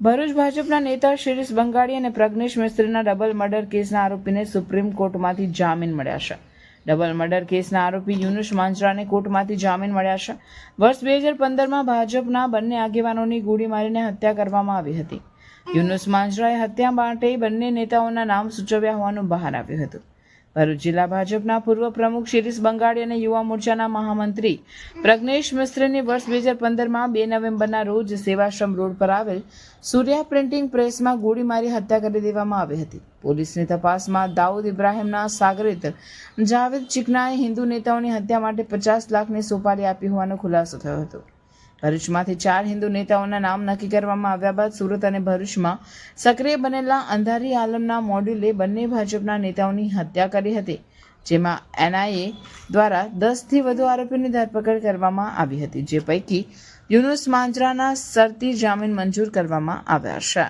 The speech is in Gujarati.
ભરૂચ ભાજપના નેતા શિરીષ બંગાળી અને પ્રજ્ઞેશ મિસ્ત્રીના ડબલ મર્ડર કેસના આરોપીને સુપ્રીમ કોર્ટમાંથી જામીન મળ્યા છે. ડબલ મર્ડર કેસના આરોપી યુનુસ માંજરાને કોર્ટમાંથી જામીન મળ્યા છે. વર્ષ બે હજાર પંદરમાં ભાજપના બંને આગેવાનોની ગોળી મારીને હત્યા કરવામાં આવી હતી. યુનુસ માંજરાએ હત્યા માટે બંને નેતાઓના નામ સૂચવ્યા હોવાનું બહાર આવ્યું હતું. ભરૂચ જિલ્લા ભાજપના પૂર્વ પ્રમુખ શિરીષ બંગાળી અને યુવા મોરચાના મહામંત્રી પ્રજ્ઞેશ મિશ્રની વર્ષ બે હજાર પંદરમાં બે નવેમ્બરના રોજ સેવાશ્રમ રોડ પર આવેલ સૂર્યા પ્રિન્ટિંગ પ્રેસમાં ગોળી મારી હત્યા કરી દેવામાં આવી હતી. પોલીસની તપાસમાં દાઉદ ઇબ્રાહિમના સાગરિત જાવેદ ચિકનાએ હિન્દુ નેતાઓની હત્યા માટે પચાસ લાખની સોપારી આપી હોવાનો ખુલાસો થયો હતો. ભરૂચમાંથી ચાર હિન્દુ નેતાઓના નામ નક્કી કરવામાં આવ્યા બાદ સુરત અને ભરૂચમાં સક્રિય બનેલા અંધારી આલમના મોડ્યુલે બંને ભાજપના નેતાઓની હત્યા કરી હતી, જેમાં એનઆઈએ દ્વારા દસથી વધુ આરોપીની ધરપકડ કરવામાં આવી હતી, જે પૈકી યુનુસ માંજરાના શરતી જામીન મંજૂર કરવામાં આવ્યા છે.